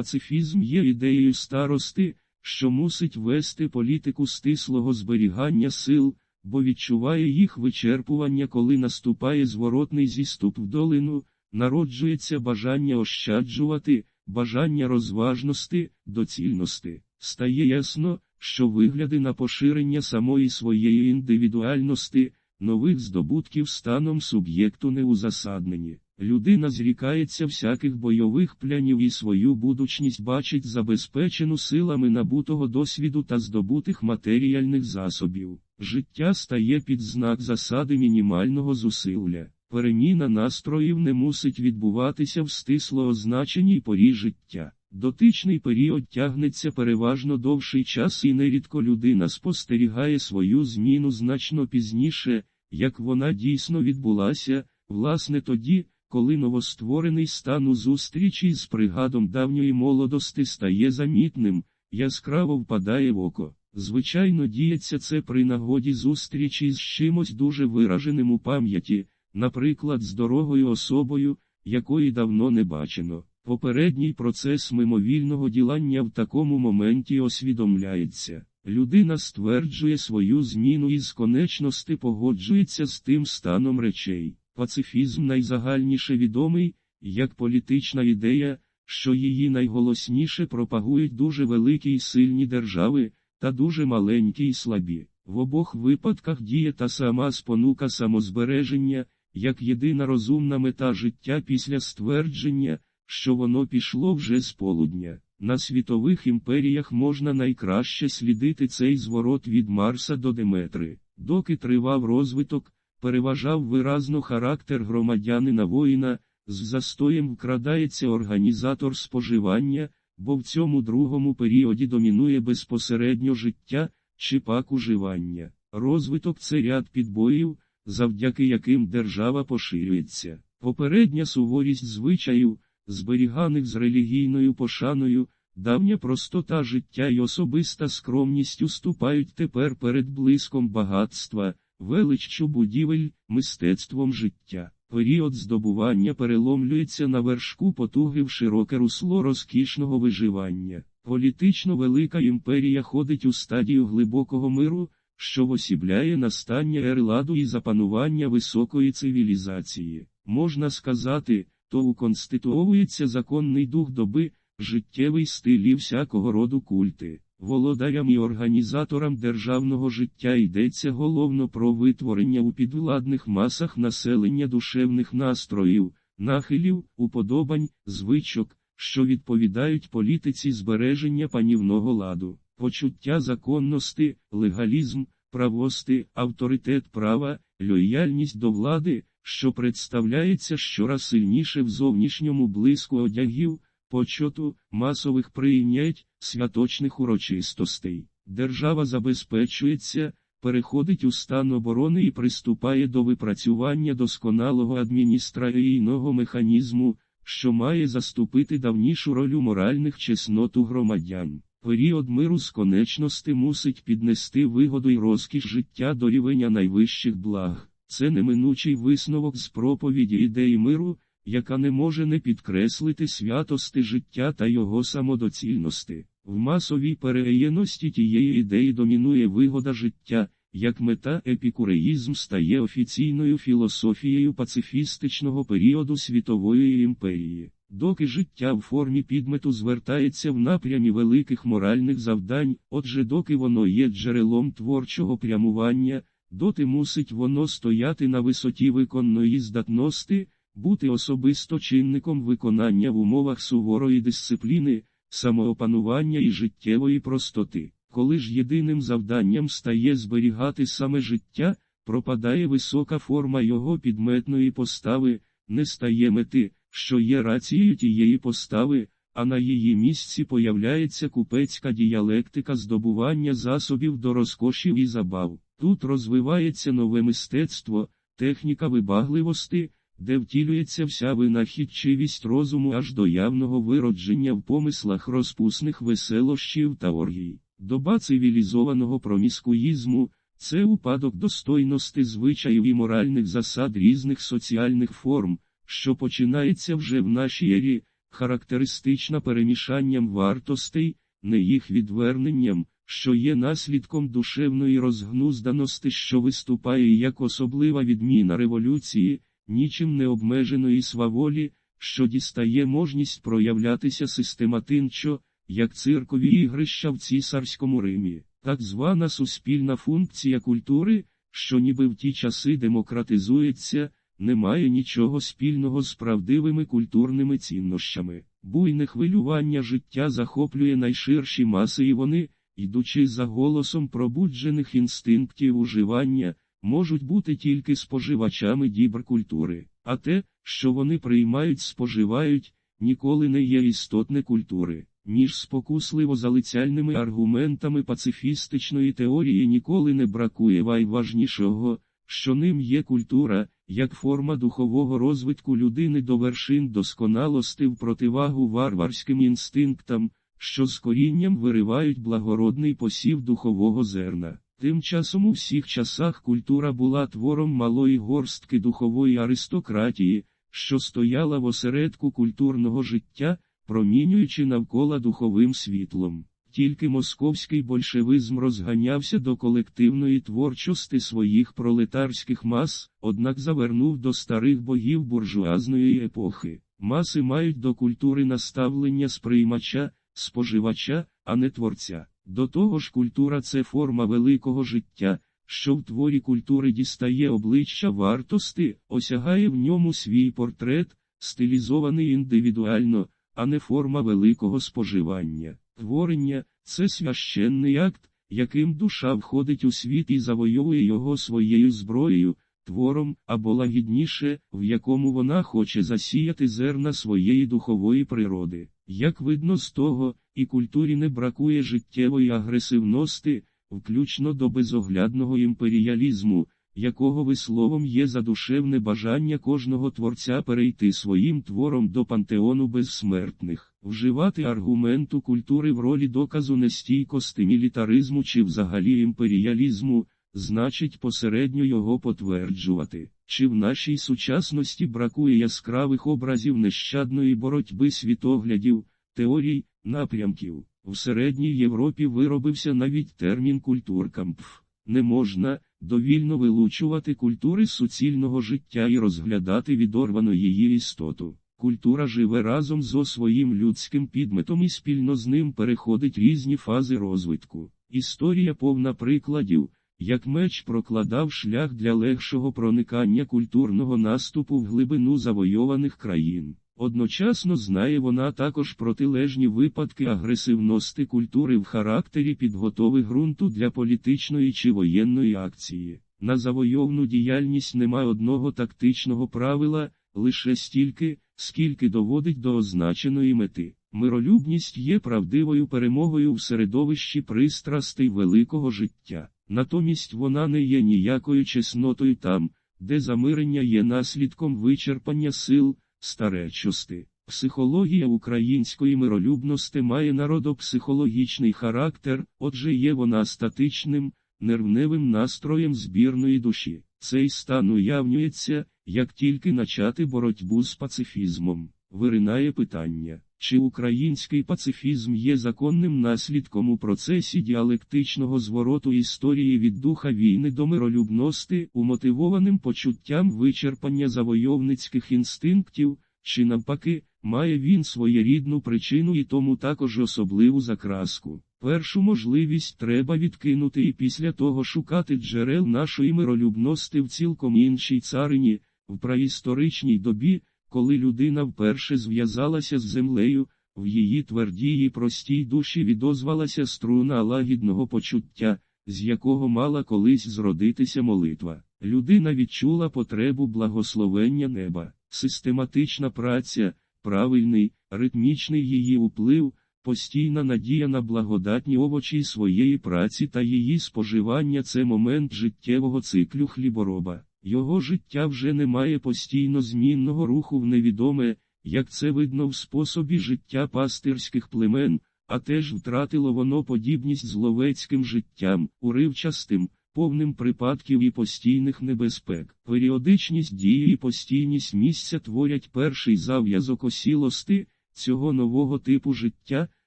Пацифізм є ідеєю старости, що мусить вести політику стислого зберігання сил, бо відчуває їх вичерпування, коли наступає зворотний зіступ в долину, народжується бажання ощаджувати, бажання розважності, доцільності. Стає ясно, що вигляди на поширення самої своєї індивідуальності, нових здобутків станом суб'єкту не узасаднені. Людина зрікається всяких бойових плянів і свою будучність бачить забезпечену силами набутого досвіду та здобутих матеріальних засобів. Життя стає під знак засади мінімального зусилля. Переміна настроїв не мусить відбуватися в стисло означеній порі життя. Дотичний період тягнеться переважно довший час і нерідко людина спостерігає свою зміну значно пізніше, як вона дійсно відбулася, власне тоді, коли новостворений стан у зустрічі з пригадом давньої молодости стає замітним, яскраво впадає в око. Звичайно, діється це при нагоді зустрічі з чимось дуже вираженим у пам'яті, наприклад, з дорогою особою, якої давно не бачено. Попередній процес мимовільного ділання в такому моменті освідомляється. Людина стверджує свою зміну і з конечності погоджується з тим станом речей. Пацифізм найзагальніше відомий, як політична ідея, що її найголосніше пропагують дуже великі і сильні держави, та дуже маленькі і слабі. В обох випадках діє та сама спонука самозбереження, як єдина розумна мета життя після ствердження, що воно пішло вже з полудня. На світових імперіях можна найкраще слідити цей зворот від Марса до Деметри, доки тривав розвиток, переважав виразно характер громадянина воїна, з застоєм вкрадається організатор споживання, бо в цьому другому періоді домінує безпосередньо життя чи пак уживання. Розвиток це ряд підбоїв, завдяки яким держава поширюється. Попередня суворість звичаїв, зберіганих з релігійною пошаною, давня простота життя й особиста скромність уступають тепер перед блиском багатства, величчю будівель, мистецтвом життя. Період здобування переломлюється на вершку потуги в широке русло розкішного виживання. Політично велика імперія ходить у стадію глибокого миру, що восібляє настання ерладу і запанування високої цивілізації. Можна сказати, то уконституовується законний дух доби, життєвий стиль і всякого роду культи. Володарям і організаторам державного життя йдеться головно про витворення у підвладних масах населення душевних настроїв, нахилів, уподобань, звичок, що відповідають політиці збереження панівного ладу, почуття законності, легалізм, правости, авторитет права, лояльність до влади, що представляється щораз сильніше в зовнішньому блиску одягів, почоту, масових прийнять, святочних урочистостей. Держава забезпечується, переходить у стан оборони і приступає до випрацювання досконалого адміністраційного механізму, що має заступити давнішу роль моральних чеснот у громадян. Період миру з конечності мусить піднести вигоду й розкіш життя до рівня найвищих благ. Це неминучий висновок з проповіді ідеї миру, яка не може не підкреслити святости життя та його самодоцільності. В масовій переєності тієї ідеї домінує вигода життя, як мета епікуреїзм стає офіційною філософією пацифістичного періоду світової імперії. Доки життя в формі підмету звертається в напрямі великих моральних завдань, отже, доки воно є джерелом творчого прямування, доти мусить воно стояти на висоті виконної здатності, бути особисто чинником виконання в умовах суворої дисципліни, самоопанування і життєвої простоти. Коли ж єдиним завданням стає зберігати саме життя, пропадає висока форма його підметної постави, не стає мети, що є рацією тієї постави, а на її місці появляється купецька діалектика здобування засобів до розкошів і забав. Тут розвивається нове мистецтво, техніка вибагливості, де втілюється вся винахідчивість розуму аж до явного виродження в помислах розпусних веселощів та оргій. Доба цивілізованого проміскуїзму це упадок достойності звичаїв і моральних засад різних соціальних форм, що починається вже в нашій ері, характеристична перемішанням вартостей, не їх відверненням, що є наслідком душевної розгнузданості, що виступає як особлива відміна революції, нічим не обмеженої сваволі, що дістає можність проявлятися систематично, як циркові ігрища в цісарському Римі, так звана суспільна функція культури, що ніби в ті часи демократизується, не має нічого спільного з правдивими культурними ціннощами. Буйне хвилювання життя захоплює найширші маси, і вони, йдучи за голосом пробуджених інстинктів уживання, можуть бути тільки споживачами дібр культури, а те, що вони приймають, споживають, ніколи не є істотне культури. Між спокусливо залицяльними аргументами пацифістичної теорії ніколи не бракує найважнішого, що ним є культура, як форма духового розвитку людини до вершин досконалости в противагу варварським інстинктам, що з корінням виривають благородний посів духового зерна. Тим часом у всіх часах культура була твором малої горстки духової аристократії, що стояла в осередку культурного життя, промінюючи навколо духовим світлом. Тільки московський большевизм розганявся до колективної творчості своїх пролетарських мас, однак завернув до старих богів буржуазної епохи. Маси мають до культури наставлення сприймача, споживача, а не творця. До того ж, культура це форма великого життя, що в творі культури дістає обличчя вартости, осягає в ньому свій портрет, стилізований індивідуально, а не форма великого споживання. Творення це священний акт, яким душа входить у світ і завойовує його своєю зброєю, твором або лагідніше, в якому вона хоче засіяти зерна своєї духової природи. Як видно з того, і культурі не бракує життєвої агресивності, включно до безоглядного імперіалізму, якого висловом є задушевне бажання кожного творця перейти своїм твором до пантеону безсмертних, вживати аргументу культури в ролі доказу нестійкості мілітаризму чи взагалі імперіалізму, значить посередньо його потверджувати. Чи в нашій сучасності бракує яскравих образів нещадної боротьби світоглядів, теорій, напрямків? В середній Європі виробився навіть термін культуркампф. Не можна довільно вилучувати культури суцільного життя і розглядати відорвано її істоту. Культура живе разом зо своїм людським підметом і спільно з ним переходить різні фази розвитку. Історія повна прикладів, як меч прокладав шлях для легшого проникання культурного наступу в глибину завойованих країн. Одночасно знає вона також протилежні випадки агресивності культури в характері підготови ґрунту для політичної чи воєнної акції. На завойовну діяльність немає одного тактичного правила, лише стільки, скільки доводить до означеної мети. Миролюбність є правдивою перемогою в середовищі пристрастей великого життя. Натомість вона не є ніякою чеснотою там, де замирення є наслідком вичерпання сил, старечости. Психологія української миролюбності має народопсихологічний характер, отже є вона статичним, нервневим настроєм збірної душі. Цей стан уявнюється, як тільки начати боротьбу з пацифізмом. Виринає питання, чи український пацифізм є законним наслідком у процесі діалектичного звороту історії від духа війни до миролюбності, умотивованим почуттям вичерпання завойовницьких інстинктів, чи навпаки, має він своєрідну причину і тому також особливу закраску. Першу можливість треба відкинути і після того шукати джерел нашої миролюбності в цілком іншій царині, в праісторичній добі, коли людина вперше зв'язалася з землею, в її твердій і простій душі відозвалася струна лагідного почуття, з якого мала колись зродитися молитва. Людина відчула потребу благословення неба, систематична праця, правильний, ритмічний її уплив, постійна надія на благодатні овочі своєї праці та її споживання це момент життєвого циклю хлібороба. Його життя вже не має постійно змінного руху в невідоме, як це видно в способі життя пастирських племен, а теж втратило воно подібність з ловецьким життям, уривчастим, повним припадків і постійних небезпек. Періодичність дії і постійність місця творять перший зав'язок осілости, цього нового типу життя,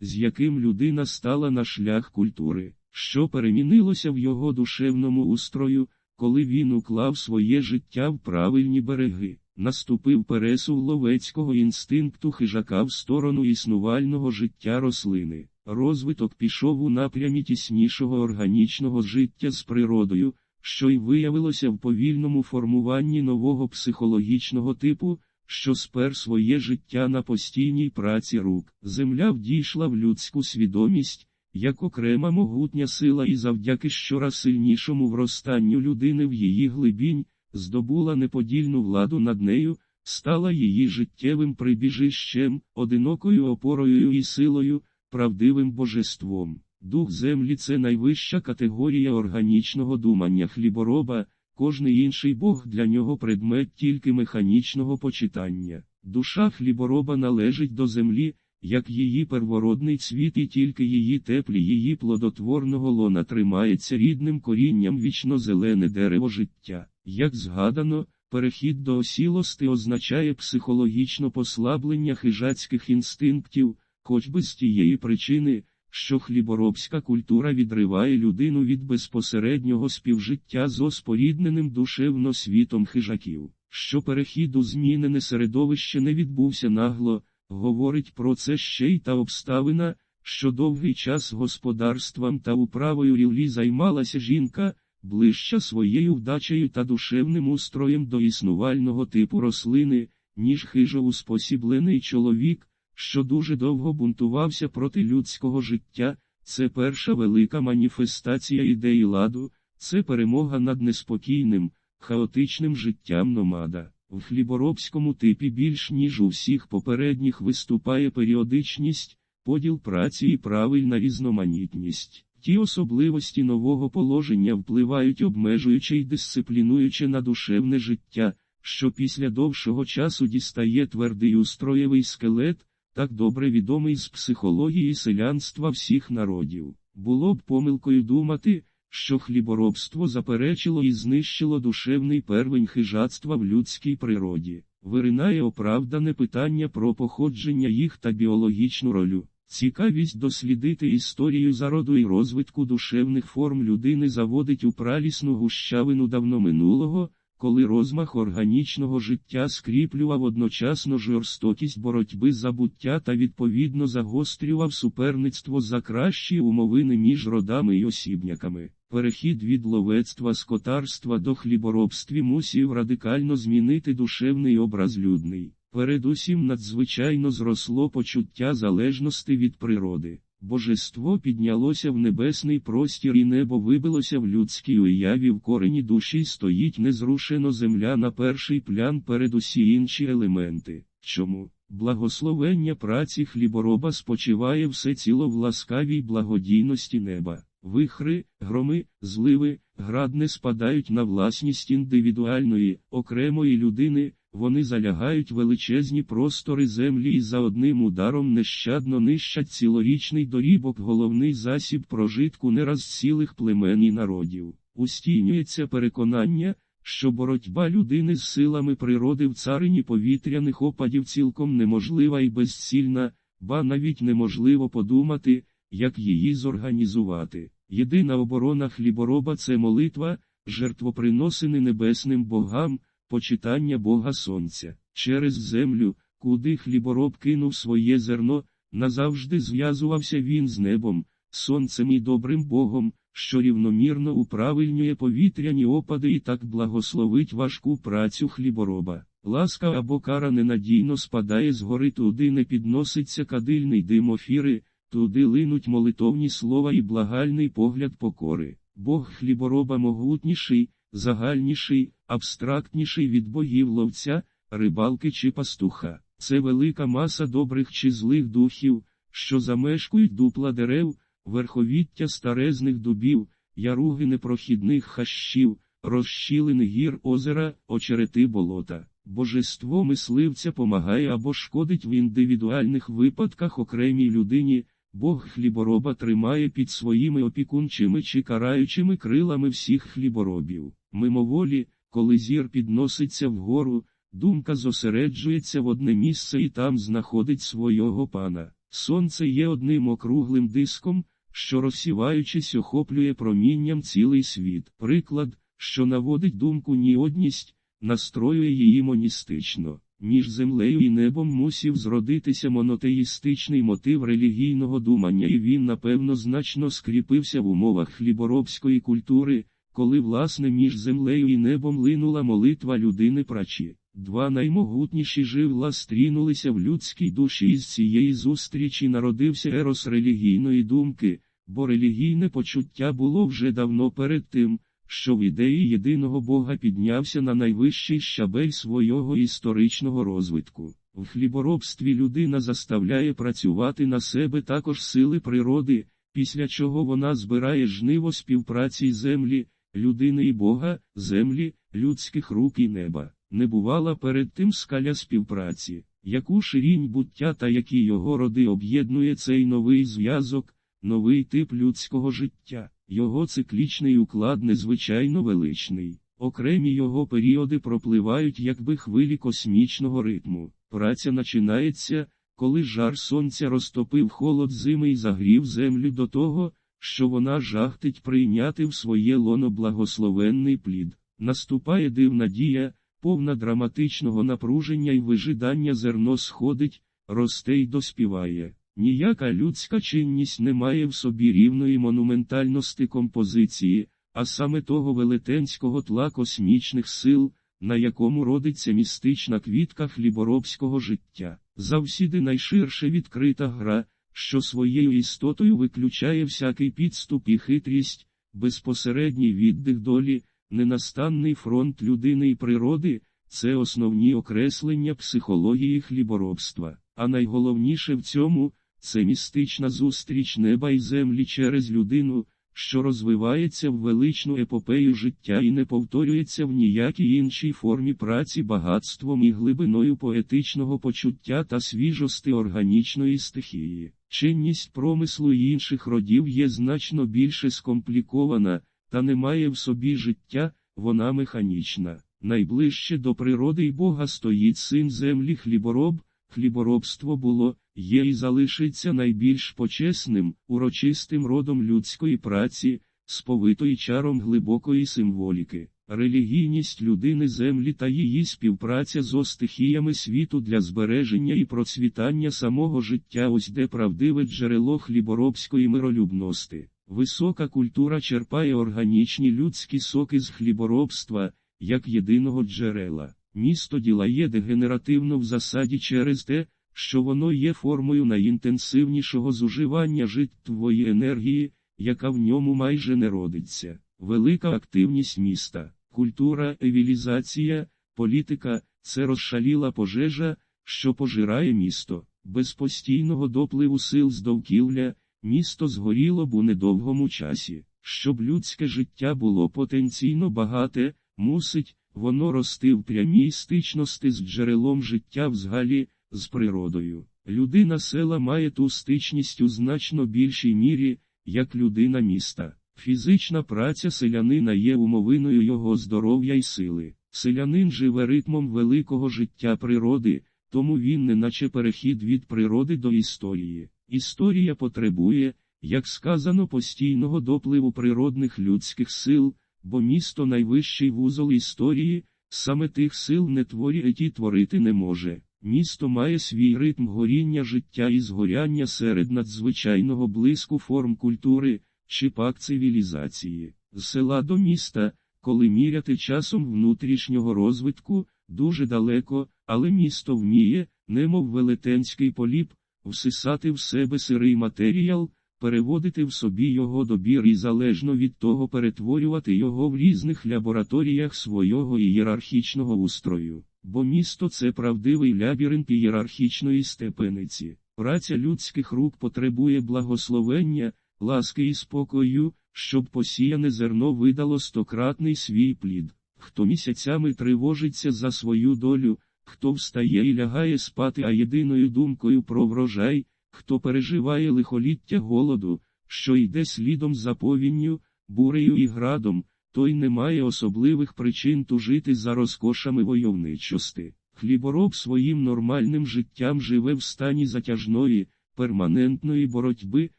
з яким людина стала на шлях культури, що перемінилося в його душевному устрою, коли він уклав своє життя в правильні береги. Наступив пересув ловецького інстинкту хижака в сторону існувального життя рослини. Розвиток пішов у напрямі тіснішого органічного життя з природою, що й виявилося в повільному формуванні нового психологічного типу, що спер своє життя на постійній праці рук. Земля вдійшла в людську свідомість, як окрема могутня сила і завдяки щораз сильнішому вростанню людини в її глибінь, здобула неподільну владу над нею, стала її життєвим прибіжищем, одинокою опорою і силою, правдивим божеством. Дух землі це найвища категорія органічного думання хлібороба, кожний інший Бог для нього предмет тільки механічного почитання. Душа хлібороба належить до землі, як її первородний цвіт і тільки її теплі, її плодотворного лона тримається рідним корінням вічно зелене дерево життя. Як згадано, перехід до осілости означає психологічно послаблення хижацьких інстинктів, хоч би з тієї причини, що хліборобська культура відриває людину від безпосереднього співжиття з оспорідненим душевно світом хижаків, що перехід у змінене середовище не відбувся нагло, говорить про це ще й та обставина, що довгий час господарством та управою ріллі займалася жінка, ближча своєю вдачею та душевним устроєм до існувального типу рослини, ніж хижо успосіблений чоловік, що дуже довго бунтувався проти людського життя, це перша велика маніфестація ідеї ладу, це перемога над неспокійним, хаотичним життям номада. В хліборобському типі більш ніж у всіх попередніх виступає періодичність, поділ праці і правильна різноманітність. Ті особливості нового положення впливають обмежуючи й дисциплінуючи на душевне життя, що після довшого часу дістає твердий устроєвий скелет, так добре відомий з психології селянства всіх народів. Було б помилкою думати, що хліборобство заперечило і знищило душевний первень хижацтва в людській природі. Виринає оправдане питання про походження їх та біологічну ролю. Цікавість дослідити історію зароду і розвитку душевних форм людини заводить у пралісну гущавину давно минулого, коли розмах органічного життя скріплював одночасно жорстокість боротьби за буття та відповідно загострював суперництво за кращі умовини між родами і осібняками. Перехід від ловецтва скотарства до хліборобстві мусів радикально змінити душевний образ людний. Передусім надзвичайно зросло почуття залежності від природи. Божество піднялося в небесний простір і небо вибилося в людській уяві в корені душі стоїть незрушено земля на перший плян перед усі інші елементи. Чому? Благословення праці хлібороба спочиває все ціло в ласкавій благодійності неба. Вихри, громи, зливи, град не спадають на власність індивідуальної, окремої людини, вони залягають величезні простори землі і за одним ударом нещадно нищать цілорічний дорібок головний засіб прожитку не раз цілих племен і народів. Устійнюється переконання, що боротьба людини з силами природи в царині повітряних опадів цілком неможлива і безцільна, ба навіть неможливо подумати, як її зорганізувати. Єдина оборона хлібороба це молитва, жертвоприносини небесним богам, почитання Бога Сонця. Через землю, куди хлібороб кинув своє зерно, назавжди зв'язувався він з небом, сонцем і добрим Богом, що рівномірно управильнює повітряні опади і так благословить важку працю хлібороба. Ласка або кара ненадійно спадає з гори туди не підноситься кадильний дим офіри, туди линуть молитовні слова і благальний погляд покори. Бог хлібороба могутніший, загальніший, абстрактніший від богів ловця, рибалки чи пастуха. Це велика маса добрих чи злих духів, що замешкують дупла дерев, верховіття старезних дубів, яруги непрохідних хащів, розщілини гір озера, очерети болота. Божество мисливця помагає або шкодить в індивідуальних випадках окремій людині, Бог хлібороба тримає під своїми опікунчими чи караючими крилами всіх хліборобів. Мимоволі, коли зір підноситься вгору, Думка зосереджується в одне місце і там знаходить свого пана. Сонце є одним округлим диском, що розсіваючись охоплює промінням цілий світ. Приклад, що наводить думку ніодність, настроює її моністично. Між землею і небом мусів зродитися монотеїстичний мотив релігійного думання, і він, напевно, значно скріпився в умовах хліборобської культури, коли, власне, між землею і небом линула молитва людини прачі. Два наймогутніші живла стрінулися в людській душі, і з цієї зустрічі народився ерос релігійної думки, бо релігійне почуття було вже давно перед тим що в ідеї єдиного Бога піднявся на найвищий щабель свого історичного розвитку. В хліборобстві людина заставляє працювати на себе також сили природи, після чого вона збирає жниво співпраці землі, людини і Бога, землі, людських рук і неба. Не бувала перед тим скаля співпраці, яку ширінь буття та які його роди об'єднує цей новий зв'язок, новий тип людського життя. Його циклічний уклад незвичайно величний. Окремі його періоди пропливають якби хвилі космічного ритму. Праця починається, коли жар сонця розтопив холод зими і загрів землю до того, що вона жахтить прийняти в своє лоно благословенний плід. Наступає дивна дія, повна драматичного напруження і вижидання зерно сходить, росте й доспіває. Ніяка людська чинність не має в собі рівної монументальності композиції, а саме того велетенського тла космічних сил, на якому родиться містична квітка хліборобського життя. Завсіди найширше відкрита гра, що своєю істотою виключає всякий підступ і хитрість, безпосередній віддих долі, ненастанний фронт людини і природи це основні окреслення психології хліборобства. А найголовніше в цьому це містична зустріч неба і землі через людину, що розвивається в величну епопею життя і не повторюється в ніякій іншій формі праці багатством і глибиною поетичного почуття та свіжости органічної стихії. Чинність промислу і інших родів є значно більше скомплікована, та не має в собі життя, вона механічна. Найближче до природи й Бога стоїть син землі хлібороб, хліборобство було є залишиться найбільш почесним, урочистим родом людської праці, сповитої чаром глибокої символіки. Релігійність людини землі та її співпраця зо стихіями світу для збереження і процвітання самого життя ось де правдиве джерело хліборобської миролюбності. Висока культура черпає органічні людські соки з хліборобства, як єдиного джерела. Місто ділає дегенеративно в засаді через те, що воно є формою найінтенсивнішого зуживання життєвої енергії, яка в ньому майже не родиться. Велика активність міста, культура, евілізація, політика це розшаліла пожежа, що пожирає місто. Без постійного допливу сил з довкілля, місто згоріло б у недовгому часі. Щоб людське життя було потенційно багате, мусить воно рости в прямій стичності з джерелом життя взагалі, з природою. Людина села має ту стичність у значно більшій мірі, як людина міста. Фізична праця селянина є умовиною його здоров'я й сили. Селянин живе ритмом великого життя природи, тому він не наче перехід від природи до історії. Історія потребує, як сказано, постійного допливу природних людських сил, бо місто найвищий вузол історії, саме тих сил не творює ті творити не може. Місто має свій ритм горіння життя і згоряння серед надзвичайного блиску форм культури, чи пак цивілізації. З села до міста, коли міряти часом внутрішнього розвитку, дуже далеко, але місто вміє, немов велетенський поліп, всисати в себе сирий матеріал, переводити в собі його добір і залежно від того перетворювати його в різних лабораторіях свого ієрархічного устрою. Бо місто це правдивий лабіринт ієрархічної степениці. Праця людських рук потребує благословення, ласки і спокою, щоб посіяне зерно видало стократний свій плід. Хто місяцями тривожиться за свою долю, хто встає і лягає спати, а єдиною думкою про врожай, хто переживає лихоліття голоду, що йде слідом за повінню, бурею і градом, той не має особливих причин тужити за розкошами войовничости. Хлібороб своїм нормальним життям живе в стані затяжної, перманентної боротьби,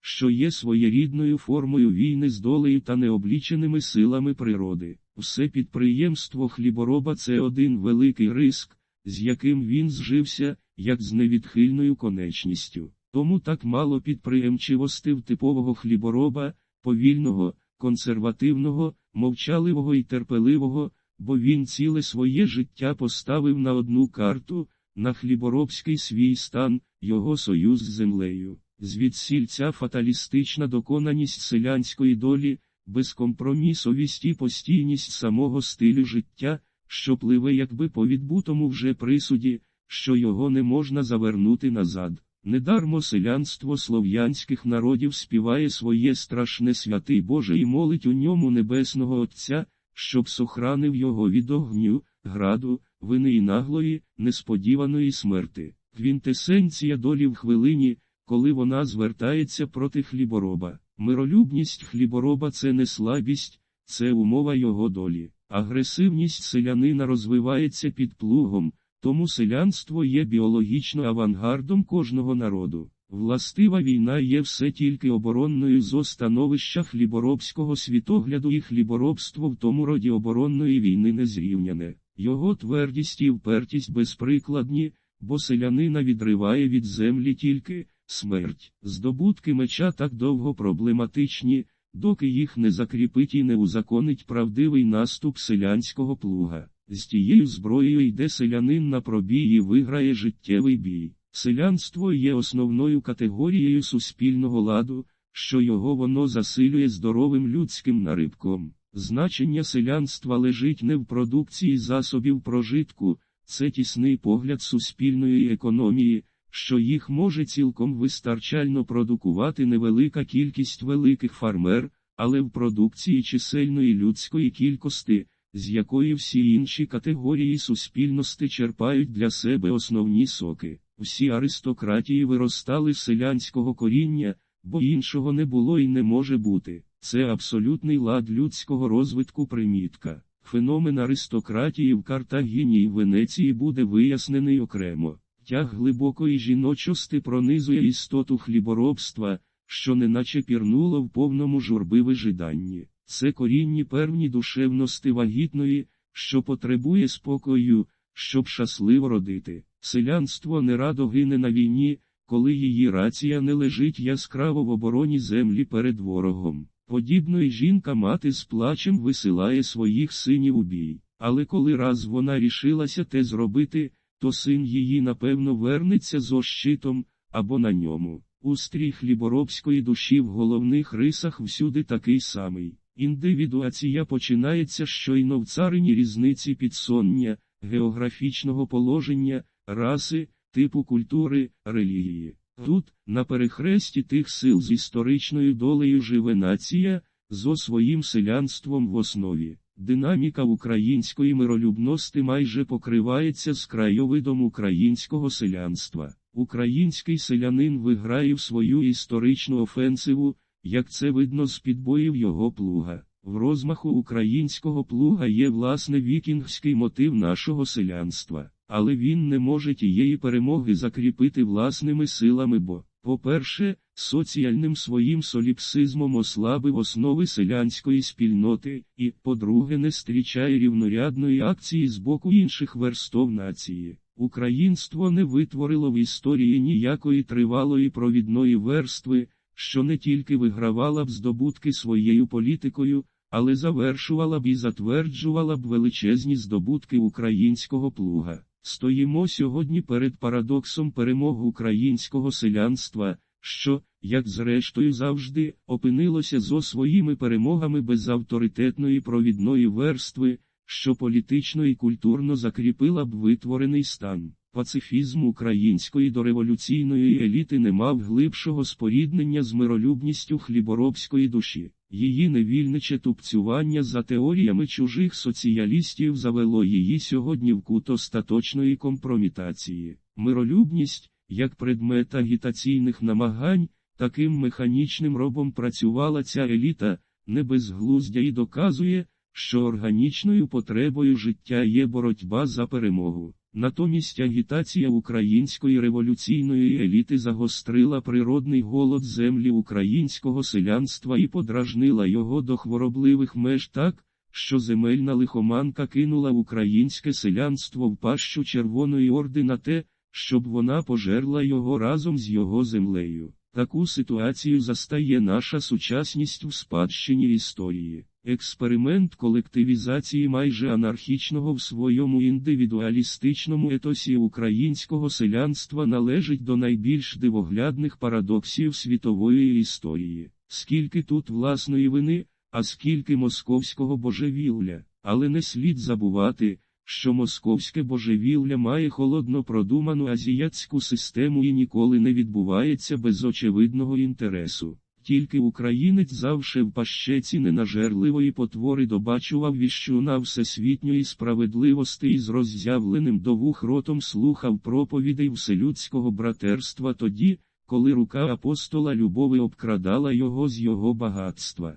що є своєрідною формою війни з долею та необліченими силами природи. Все підприємство хлібороба це один великий риск, з яким він зжився, як з невідхильною конечністю. Тому так мало підприємчивости в типового хлібороба, повільного, консервативного, мовчаливого і терпеливого, бо він ціле своє життя поставив на одну карту, на хліборобський свій стан, його союз з землею. Звідсіль ця фаталістична доконаність селянської долі, безкомпромісовість і постійність самого стилю життя, що пливе якби по відбутому вже присуді, що його не можна завернути назад. Недармо селянство слов'янських народів співає своє страшне святий Боже і молить у ньому Небесного Отця, щоб сохранив його від огню, граду, вини і наглої, несподіваної смерти. Квінтесенція долі в хвилині, коли вона звертається проти хлібороба. Миролюбність хлібороба це не слабість, це умова його долі. Агресивність селянина розвивається під плугом, тому селянство є біологічно авангардом кожного народу. Властива війна є все тільки оборонною зо становища хліборобського світогляду і хліборобство в тому роді оборонної війни не зрівняне. Його твердість і впертість безприкладні, бо селянина відриває від землі тільки смерть. Здобутки меча так довго проблематичні, доки їх не закріпить і не узаконить правдивий наступ селянського плуга. З тією зброєю йде селянин на пробій і виграє життєвий бій. Селянство є основною категорією суспільного ладу, що його воно засилює здоровим людським нарибком. Значення селянства лежить не в продукції засобів прожитку, це тісний погляд суспільної економії, що їх може цілком вистачально продукувати невелика кількість великих фармер, але в продукції чисельної людської кількості, з якої всі інші категорії суспільності черпають для себе основні соки. Всі аристократії виростали з селянського коріння, бо іншого не було і не може бути. Це абсолютний лад людського розвитку примітка. Феномен аристократії в Картагіні і Венеції буде вияснений окремо. Тяг глибокої жіночості пронизує істоту хліборобства, що неначе пірнуло в повному журби вижиданні. Це корінні певні душевності вагітної, що потребує спокою, щоб щасливо родити. Селянство не радо гине на війні, коли її рація не лежить яскраво в обороні землі перед ворогом. Подібно й жінка мати з плачем висилає своїх синів у бій. Але коли раз вона рішилася те зробити, то син її напевно вернеться зо щитом, або на ньому. Устрій хліборобської душі в головних рисах всюди такий самий. Індивідуація починається щойно в царині різниці підсоння, географічного положення, раси, типу культури, релігії. Тут, на перехресті тих сил з історичною долею живе нація, зо своїм селянством в основі. Динаміка української миролюбності майже покривається з краєвидом українського селянства. Український селянин виграє в свою історичну офенсиву, як це видно з підбоїв його плуга. В розмаху українського плуга є власне вікінгський мотив нашого селянства, але він не може тієї перемоги закріпити власними силами, бо, по-перше, соціальним своїм соліпсизмом ослабив основи селянської спільноти і, по-друге, не зустрічає рівнорядної акції з боку інших верстов нації. Українство не витворило в історії ніякої тривалої провідної верстви, що не тільки вигравала б здобутки своєю політикою, але завершувала б і затверджувала б величезні здобутки українського плуга. Стоїмо сьогодні перед парадоксом перемог українського селянства, що, як зрештою завжди, опинилося зо своїми перемогами без авторитетної провідної верстви, що політично і культурно закріпила б витворений стан. Пацифізм української дореволюційної еліти не мав глибшого споріднення з миролюбністю хліборобської душі. Її невільниче тупцювання за теоріями чужих соціалістів завело її сьогодні в кут остаточної компромітації. Миролюбність, як предмет агітаційних намагань, таким механічним робом працювала ця еліта, не безглуздя і доказує, що органічною потребою життя є боротьба за перемогу. Натомість агітація української революційної еліти загострила природний голод землі українського селянства і подражнила його до хворобливих меж так, що земельна лихоманка кинула українське селянство в пащу Червоної Орди на те, щоб вона пожерла його разом з його землею. Таку ситуацію застає наша сучасність в спадщині історії. Експеримент колективізації майже анархічного в своєму індивідуалістичному етосі українського селянства належить до найбільш дивоглядних парадоксів світової історії. Скільки тут власної вини, а скільки московського божевілля, але не слід забувати, що московське божевілля має холодно продуману азіатську систему і ніколи не відбувається без очевидного інтересу. Тільки українець завше в пащеці ненажерливої потвори добачував віщуна всесвітньої справедливості і з роззявленим до вух ротом слухав проповідей вселюдського братерства тоді, коли рука апостола любови обкрадала його з його багатства.